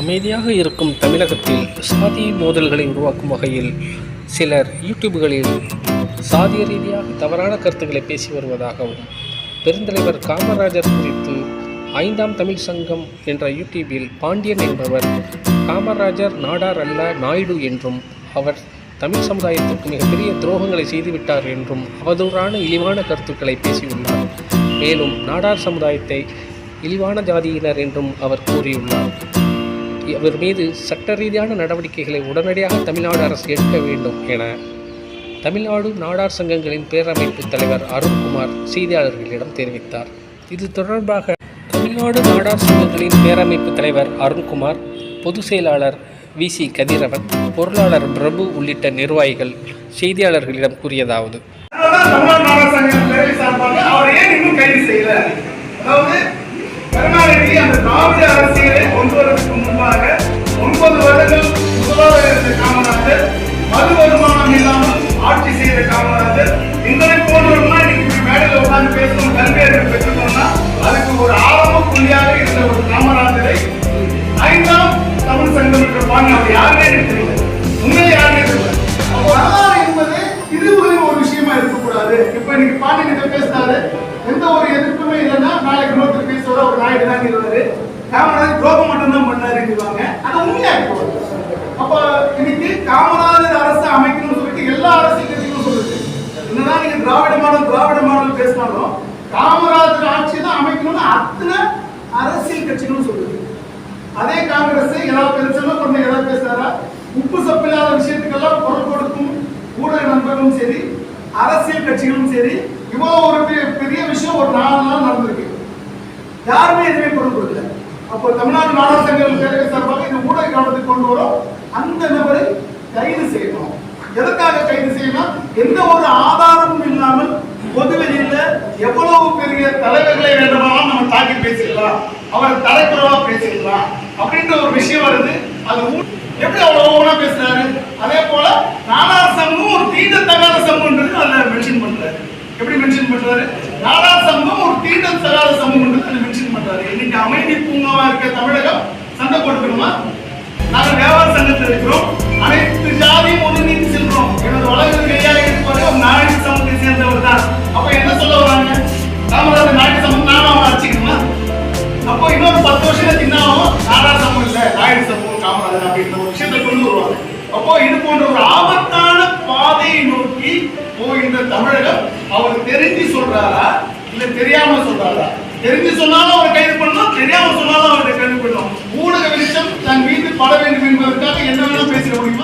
அமைதியாக இருக்கும் தமிழகத்தில் சாதி மோதல்களை உருவாக்கும் வகையில் சிலர் யூடியூப்களில் சாதிய ரீதியாக தவறான கருத்துக்களை பேசி வருவதாகவும் பெருந்தலைவர் காமராஜர் குறித்து ஐந்தாம் தமிழ் சங்கம் என்ற யூடியூபில் பாண்டியன் என்பவர் காமராஜர் நாடார் அல்ல நாயுடு என்றும் அவர் தமிழ் சமுதாயத்திற்கு மிகப்பெரிய துரோகங்களை செய்துவிட்டார் என்றும் அவதூறான இழிவான கருத்துக்களை பேசியுள்ளார். மேலும் நாடார் சமுதாயத்தை இழிவான ஜாதியினர் என்றும் அவர் கூறியுள்ளார். இவர் மீது சட்ட ரீதியான நடவடிக்கைகளை உடனடியாக தமிழ்நாடு அரசு எடுக்க வேண்டும் என தமிழ்நாடு நாடார் சங்கங்களின் பேரமைப்பு தலைவர் அருண்குமார் செய்தியாளர்களிடம் தெரிவித்தார். இது தொடர்பாக தமிழ்நாடு நாடார் சங்கங்களின் பேரமைப்பு தலைவர் அருண்குமார் பொதுச் செயலாளர் வி. சி. கதிரவன் பொருளாளர் பிரபு உள்ளிட்ட நிர்வாகிகள் செய்தியாளர்களிடம் கூறியதாவது. ஏன் இன்னும் கைது செய்யல? அதாவது கருணாநிதி அந்த திராவிட புள்ளியாக ஒரு காமராஜரை ஐந்தாம் தமிழ் சங்கம் என்ற பாணி அவர் யாருமே தெரியல உண்மையை யாருமே தெரியல வரலாறு என்பது இது ஒரு விஷயமா இருக்கக்கூடாது. இப்ப இன்னைக்கு பாண்டியன் பேசினாரு எந்த ஒரு எதிர்ப்புமே இல்லைன்னா நாளைக்கு இன்னொருத்தர் பேசுவார. ஒரு நாயுடு தான் இருந்தாரு காமராஜர் துரோகம் மட்டும்தான் பண்ணாரு அது உண்மையா இருக்கும் அப்ப இன்னைக்கு காமராஜர் அரசு அமைக்கணும்னு சொல்லிட்டு எல்லா அரசியல் கட்சிகளும் சொல்லுது என்னதான் நீங்க திராவிட மாடல் திராவிட மாடல் பேசினாலும் காமராஜர் ஆட்சி தான் அமைக்கணும்னு அத்தனை அரசியல் கட்சிகளும் சொல்லுது. அதே காங்கிரஸ் ஏதாவது பேர் கொஞ்சம் ஏதாவது பேசுறாரா? உப்பு சப்பில்லாத விஷயத்துக்கெல்லாம் குரல் கொடுக்கும் ஊடக நண்பர்களும் சரி அரசியல் கட்சிகளும் சரி இவ்வளவு ஒரு பெரிய- பெரிய விஷயம் ஒரு நாலு நாள் நடந்திருக்கு. யாருமே எதுவுமே குரல் கொடுக்கல. அப்போ தமிழ்நாடு நாடாளுமன்ற சங்கங்கள் சார்பாக இந்த ஊடக கவனத்துக்கு கொண்டு வரும். அந்த நபரை கைது செய்யணும். எதற்காக கைது செய்யணும்? எந்த ஒரு ஆதாரமும் தலைக்குறவா பேசிக்கலாம் அப்படின்ற ஒரு விஷயம் வருது. அது எப்படி அவ்வளவு ஓவனா பேசுறாரு? அதே போல நாடார் சங்கம் ஒரு தீண்ட தகாத சங்கம்ன்றது அதுல மென்ஷன் பண்றாரு. எப்படி மென்ஷன் பண்றாரு? நாடார் சங்கம் ஒரு தீண்ட தகாத சங்கம்ன்றது அதுல மென்ஷன் பண்றாரு. இன்னைக்கு அமைதி பூங்காவா இருக்க தமிழகம் சண்டை போட்டுக்கணுமா? நாங்கள் வியாபார சங்கத்தில் நோக்கி போகின்ற தமிழகம் அவர் தெரிஞ்சு சொல்றாரா? இல்ல தெரியாம சொல்றாரா? தெரிஞ்சு சொன்னாலும் அவர் கைது பண்ணலாம் தெரியாம சொன்னாலும் அவரை கைது பண்ணலாம் ஊடக வெளிச்சம் தன் மீது பட வேண்டும் என்பதற்காக என்ன வேணாலும் பேசிட முடியுமா?